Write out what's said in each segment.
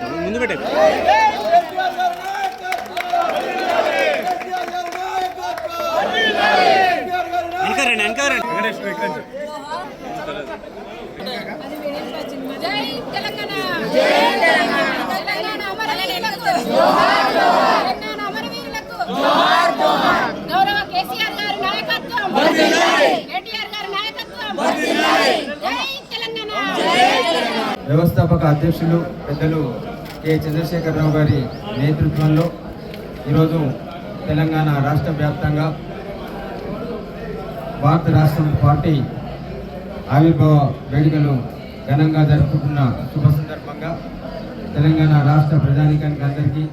నేను ముందు పెట్టే. వెనకరండి వెనకరండి. గౌరవ కేసీఆర్ నాయకత్వం కేటీఆర్ నాయకత్వం వ్యవస్థాపక అధ్యక్షులు పెద్దలు కె. చంద్రశేఖరరావు గారి నేతృత్వంలో ఈరోజు తెలంగాణ రాష్ట్ర వ్యాప్తంగా భారత రాష్ట్రం పార్టీ ఆవిర్భావ వేడుకలు ఘనంగా జరుపుకుంటున్న శుభ సందర్భంగా తెలంగాణ రాష్ట్ర ప్రజానీకానికి అందరికీ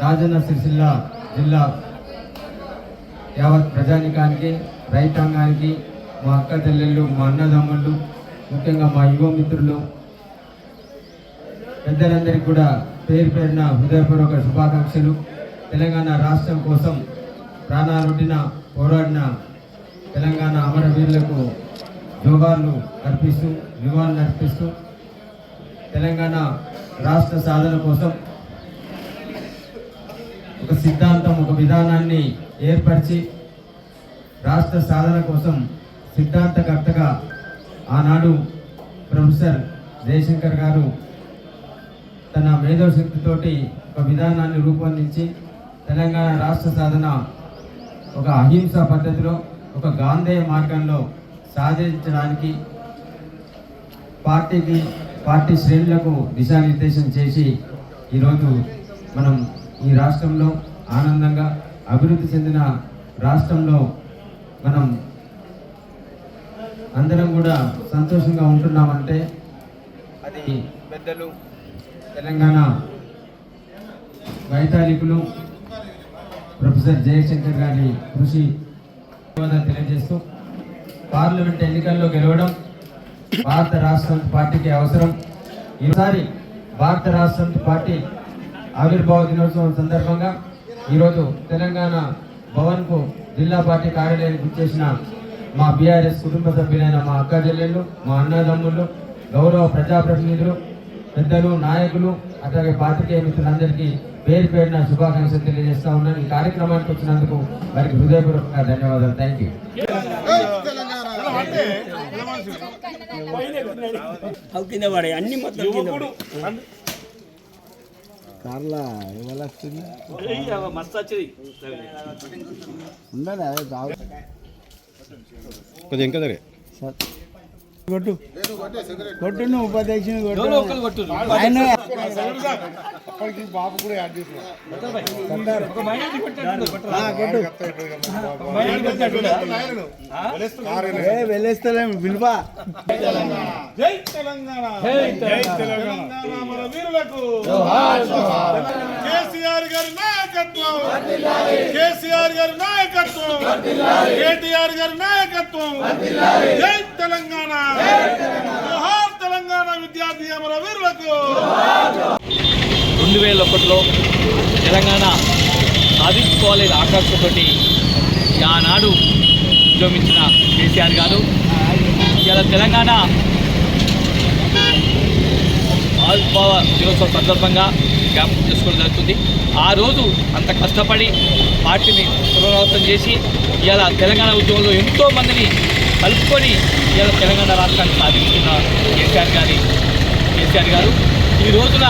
రాజన్న సిరిసిల్ల జిల్లా యావత్ ప్రజానికానికి రైతాంగానికి మా అక్క చెల్లెళ్ళు మా అన్నదమ్ముళ్ళు ముఖ్యంగా మా యువ మిత్రులు పెద్దలందరికీ కూడా పేరు పేరున హృదయపూర్వక శుభాకాంక్షలు. తెలంగాణ రాష్ట్రం కోసం ప్రాణాలుడిన పోరాడిన తెలంగాణ అమరవీరులకు జోగార్లు అర్పిస్తూ నివాళులు అర్పిస్తూ తెలంగాణ రాష్ట్ర సాధన కోసం ఒక సిద్ధాంతం ఒక విధానాన్ని ఏర్పరిచి రాష్ట్ర సాధన కోసం సిద్ధాంతకర్తగా ఆనాడు ప్రొఫెసర్ జయశంకర్ గారు తన మేధోశక్తితోటి ఒక విధానాన్ని రూపొందించి తెలంగాణ రాష్ట్ర సాధన ఒక అహింసా పద్ధతిలో ఒక గాంధేయ మార్గంలో సాధించడానికి పార్టీకి పార్టీ శ్రేణులకు దిశానిర్దేశం చేసి ఈరోజు మనం ఈ రాష్ట్రంలో ఆనందంగా అభివృద్ధి చెందిన రాష్ట్రంలో మనం అందరం కూడా సంతోషంగా ఉంటున్నామంటే అది పెద్దలు తెలంగాణ వైతాళికులు ప్రొఫెసర్ జయశంకర్ గారి కృషి ధన్యవాదాలు తెలియజేస్తూ పార్లమెంట్ ఎన్నికల్లో గెలవడం భారత రాష్ట్ర పార్టీకి అవసరం. ఈసారి భారత రాష్ట్ర పార్టీ ఆవిర్భావ దినోత్సవం సందర్భంగా ఈరోజు తెలంగాణ భవన్కు జిల్లా పార్టీ కార్యాలయానికి వచ్చేసిన మా బీఆర్ఎస్ కుటుంబ సభ్యులైన మా అక్క చెల్లెళ్ళు మా అన్నదమ్ముళ్ళు గౌరవ ప్రజాప్రతినిధులు పెద్దలు నాయకులు అట్లాగే పాత్రికేయ మిత్రులందరికీ పేరు పేరున శుభాకాంక్షలు తెలియజేస్తా ఉన్నాను ఈ కార్యక్రమానికి వచ్చినందుకు వారికి హృదయపూర్వక ధన్యవాదాలు థ్యాంక్ యూ అన్ని మొత్తం కార్లా వస్తుంది అదే కొద్దిగా ఇంకా సరే కొట్టు. కొట్టు. నువ్వు ఉపాధ్యక్షుని కొట్టు. ఆయన వెళ్ళేస్తలేము జై తెలంగాణ. జై తెలంగాణ. మన వీరులకు. కేసీఆర్ గారి నాయకత్వం. కేసీఆర్ గారి నాయకత్వం. కేటీఆర్ గారి నాయకత్వం. జై తెలంగాణ. జోహార్ తెలంగాణ విద్యార్థి అమర వీరులకు. రెండు వేల ఒకటిలో తెలంగాణ సాధించుకోవాలని ఆకాంక్షతోటి ఆనాడు ఉద్యమించిన కేసీఆర్ గారు. ఇలా తెలంగాణ ఆవిర్భావ దినోత్సవం సందర్భంగా జ్ఞాపకం చేసుకోవడం జరుగుతుంది. ఆ రోజు అంత కష్టపడి పార్టీని పునరావృతం చేసి ఇలా తెలంగాణ ఉద్యమంలో ఎంతో మందిని కలుపుకొని ఇలా తెలంగాణ రాష్ట్రాన్ని సాధించిన కేసీఆర్ గారి కేసీఆర్ గారు. ఈ రోజున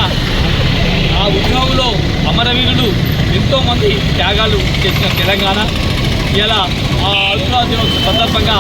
ఆ ఉద్యోగంలో అమరవీరులు ఎంతోమంది త్యాగాలు చేసిన తెలంగాణ. ఇలా ఆ అభివృద్ధి సందర్భంగా